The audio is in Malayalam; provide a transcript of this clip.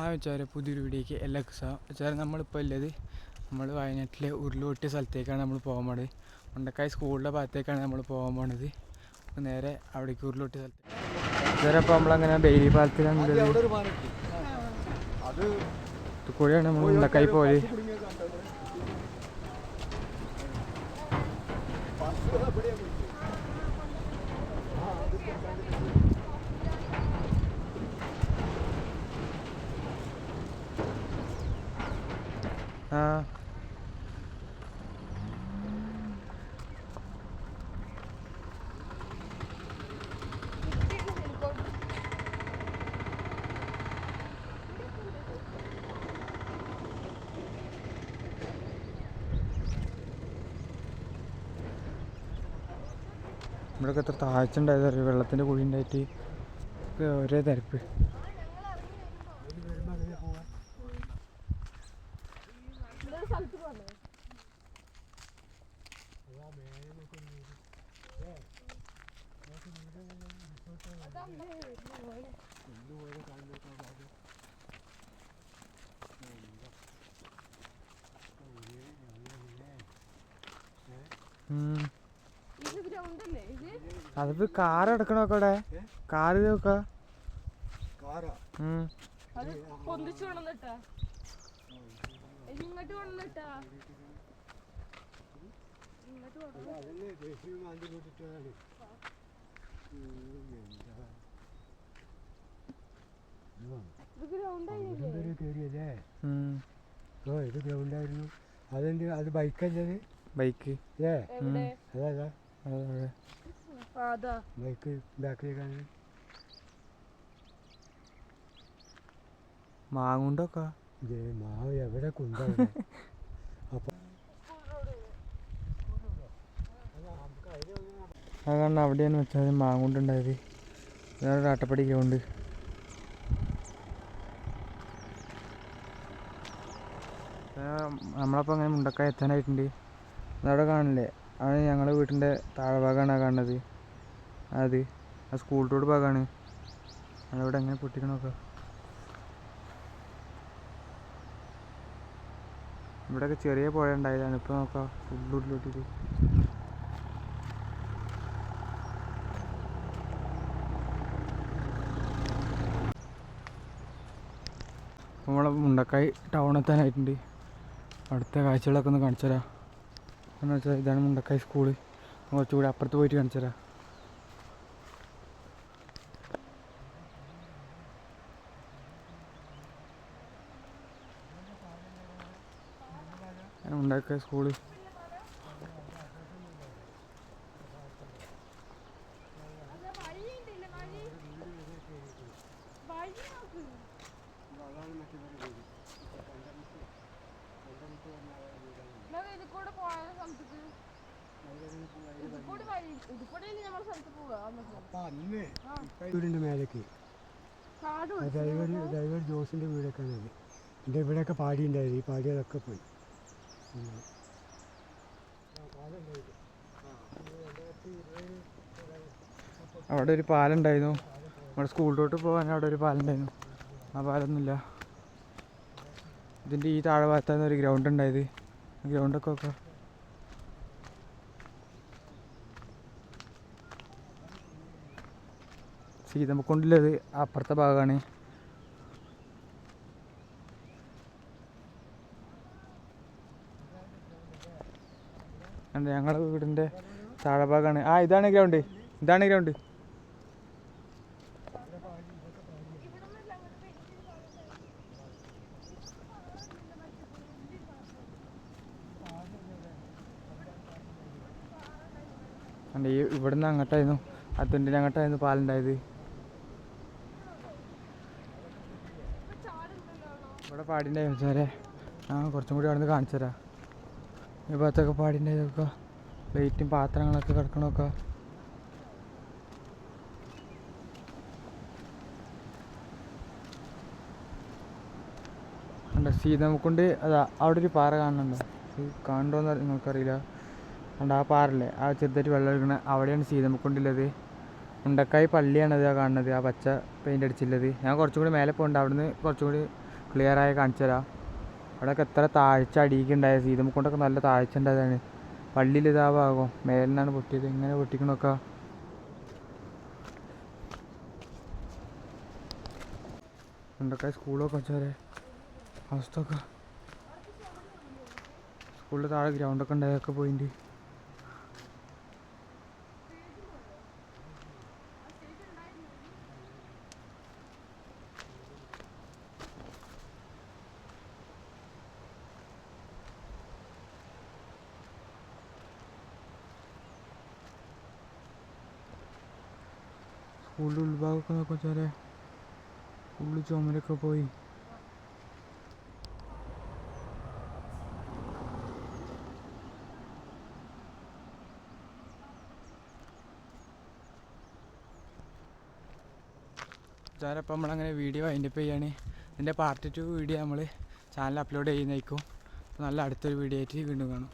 ആ വെച്ചാൽ പുതിയൊരു വീഡിയോക്ക് എല്ലാ ദിവസവും വെച്ചാൽ നമ്മളിപ്പോൾ ഉള്ളത് നമ്മൾ വയനാട്ടിലെ ഉരുളുപൊട്ടിയ സ്ഥലത്തേക്കാണ് നമ്മൾ പോകാൻ പോണത്. ഉണ്ടക്കായ സ്കൂളിന്റെ ഭാഗത്തേക്കാണ് നമ്മൾ പോകാൻ പോണത്. അപ്പോൾ നേരെ അവിടേക്ക് ഉരുളുപൊട്ടിയ സ്ഥലത്ത്. ഇതുവരെ അപ്പോൾ നമ്മളങ്ങനെ ബെയിലി പാലത്തിലാണ് കൂടെയാണ് നമ്മൾ മുണ്ടക്കായ് പോയത്. ആ. ഇവിടെയൊക്കെ എത്ര താഴ്ച ഉണ്ടായതറിയോ വെള്ളത്തിന്റെ കുഴി ഉണ്ടായിട്ട് ഒരേ തിരപ്പ് ഉം. ഇത് ഗ്രൗണ്ട് അല്ലേ ഇത് അതിപ്പോ കാർ എടുക്കണോക്കെ അവിടെ കാർ നോക്ക. ഇങ്ങോട്ട് ഓ ഇത് ഗ്രൗണ്ടായിരുന്നു. അതെന്ത് അത് ബൈക്കല്ലത് ബൈക്ക്. ഏ ബൈക്ക് ബാക്കിലേക്കാണ്. മാങ്ങുണ്ടൊക്കെ? ഇത് മാവ് എവിടെ കൊണ്ടാണ് അപ്പൊ അത് കാരണം അവിടെയാണ് വെച്ചാൽ മാങ്ങുണ്ടുണ്ടായത്. വേറൊരു അട്ടപ്പടി ഗ്രൗണ്ട്. നമ്മളപ്പോൾ അങ്ങനെ മുണ്ടക്കായ എത്താനായിട്ടുണ്ട്. അതവിടെ കാണില്ലേ? അത് ഞങ്ങളുടെ വീട്ടിന്റെ താഴെ ഭാഗമാണ് കാണുന്നത്. അത് ആ സ്കൂൾ റോഡ് ഭാഗമാണ്. അതവിടെ എങ്ങനെ പൊട്ടിക്കണമൊക്കെ ഇവിടെയൊക്കെ ചെറിയ പുഴ ഉണ്ടായതാണ്. ഇപ്പോൾ നോക്കാം ഫുള്ളുള്ളിലോട്ടിട്ട് അപ്പോൾ നമ്മളെ മുണ്ടക്കായി ടൗൺ എത്താനായിട്ടുണ്ട്. അടുത്ത കാഴ്ചകളൊക്കെ ഒന്ന് കാണിച്ചു തരാം. എന്ന് വെച്ചാൽ ഇതാണ് മുണ്ടക്കായി സ്കൂൾ കുറച്ചുകൂടി അപ്പുറത്ത് പോയിട്ട് കാണിച്ചു തരാം. ഇതാണ് മുണ്ടക്കായ് സ്കൂൾ വഴി നോക്ക്. ഇത് കൂടെ പോയ സ്ഥലത്തേക്ക്? വീടിന്റെ മേലേക്ക്. ഡ്രൈവർ ഡ്രൈവർ ജോസിന്റെ വീടൊക്കെയാണ് എന്റെ എന്റെ ഇവിടെയൊക്കെ പാടി ഉണ്ടായിരുന്നു ഈ പാടിയതൊക്കെ പോയി. അവിടെ ഒരു പാലുണ്ടായിരുന്നു നമ്മുടെ സ്കൂളിലോട്ട് പോകാൻ അവിടെ ഒരു പാലം ഉണ്ടായിരുന്നു. ആ പാലൊന്നുമില്ല ഇതിന്റെ ഈ താഴെ ഭാഗത്താണ് ഒരു ഗ്രൗണ്ട് ഉണ്ടായത്. ഗ്രൗണ്ടൊക്കെ ഒക്കെ സീതമ്മക്കൊണ്ടുള്ളത് അപ്പുറത്തെ ഭാഗമാണ്. ഞങ്ങളുടെ വീടിന്റെ താഴെ ഭാഗമാണ്. ആ ഇതാണ് ഗ്രൗണ്ട് ഇതാണ് ഗ്രൗണ്ട് ഉണ്ട് ഈ ഇവിടുന്ന് അങ്ങോട്ടായിരുന്നു ആ തുണ്ടിന് അങ്ങോട്ടായിരുന്നു പാലുണ്ടായത്. ഇവിടെ പാടിണ്ടായിരുന്നു വെച്ചാലേ ആ കുറച്ചും കൂടി അവിടെ നിന്ന് കാണിച്ചു തരാം. ഈ ഭാഗത്തൊക്കെ പാടിണ്ടായതൊക്കെ പ്ലേറ്റും പാത്രങ്ങളൊക്കെ കിടക്കണമൊക്കെ ഉണ്ട് സീതമ്മക്കുണ്ട് അതാ അവിടെ ഒരു പാറ കാണുന്നുണ്ട്. കാണണ്ടോന്ന് നിങ്ങൾക്കറിയില്ല. ഉണ്ട് ആ പാറല്ലേ ആ ചെറുതായിട്ട് വെള്ളം ഒഴുകണ അവിടെയാണ് സീതമ്മക്കുണ്ടുള്ളത് മുണ്ടക്കായ് പള്ളിയാണ് അത് കാണുന്നത്. ആ പച്ച പെയിന്റ് അടിച്ചുള്ളത് ഞാൻ കുറച്ചും കൂടി മേലെ പോകുന്നുണ്ട് അവിടുന്ന് കുറച്ചും കൂടി ക്ലിയറായി കാണിച്ചു തരാം. അവിടെയൊക്കെ എത്ര താഴ്ച അടിയിക്കുണ്ടായ സീതമ്മക്കൊണ്ടൊക്കെ നല്ല താഴ്ച ഉണ്ടായതാണ്. പള്ളിയിൽ ഇതാ ഭാഗം. മേലിനാണ് പൊട്ടിയത്. ഇങ്ങനെ പൊട്ടിക്കണൊക്കെ എന്തൊക്കെ സ്കൂളൊക്കെ വെച്ചാൽ അവസ്ഥ ഒക്കെ. സ്കൂളിൽ താഴെ ഗ്രൗണ്ടൊക്കെ ഉണ്ടായൊക്കെ പോയിന്റ്. സ്കൂളിന്റെ ഉൾഭാഗമൊക്കെ നോക്കുക വെച്ചാലേ ഉള്ളു ചുമരൊക്കെ പോയി. ചാരപ്പം നമ്മളങ്ങനെ വീഡിയോ വൈൻഡപ്പ് ചെയ്യാണ്. ഇതിന്റെ പാർട്ട് ടു വീഡിയോ നമ്മൾ ചാനൽ അപ്ലോഡ് ചെയ്യുന്നതായിരിക്കും നല്ല അടുത്തൊരു വീഡിയോ ആയിട്ട് വീണ്ടും കാണാം.